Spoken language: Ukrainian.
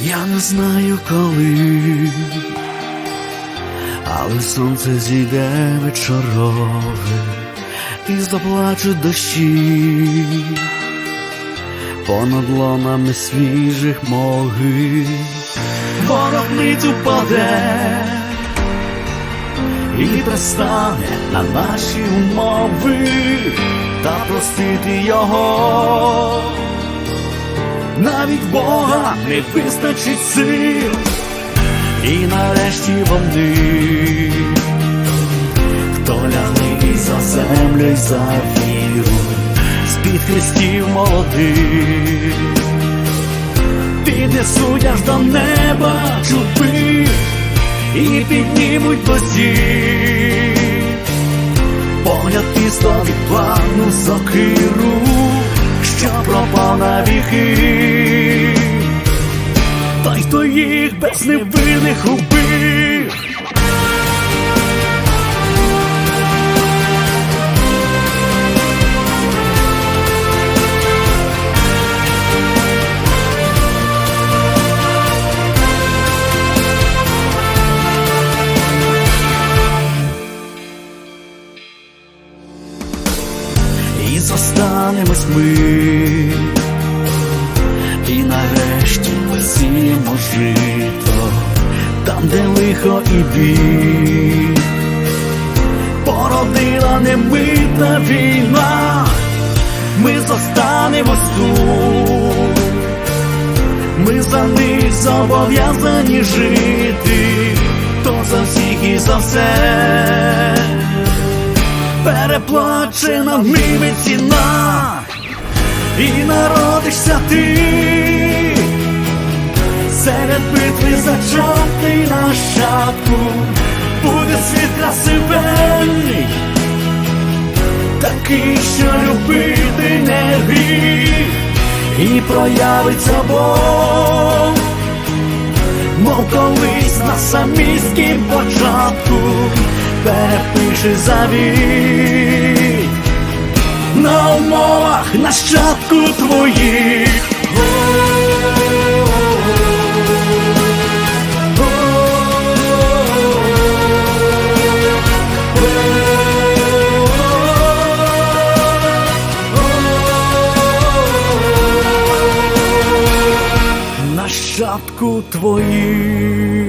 Я не знаю коли, але сонце зійде вечорове і заплачуть дощі понад лонами свіжих могил. Ворог мить упаде і пристане на наші умови та простити його. Навіть Бога не вистачить сил, і нарешті вони, хто лягли і за землю, і за віру, з-під хрестів молодих, піднесуть аж до неба чупи і піднімуть досі. Погляд тісто від плану сокиру, пропав на віки, й хто їх без невинних убив. Зостанемось ми, і нарешті посіємо жито, там, де лихо і біль, породила немита війна, ми зостанемось тут, ми за них зобов'язані жити, то за всіх і за все переплачена ними ціна, і народишся ти. Серед битви зачатий нащадку, буде світ красивенний, такий, що любити не гріх, і проявиться Бог, мов колись на самістім початку перепиши завіт на умовах нащадку твоїх. Нащадку твоїх.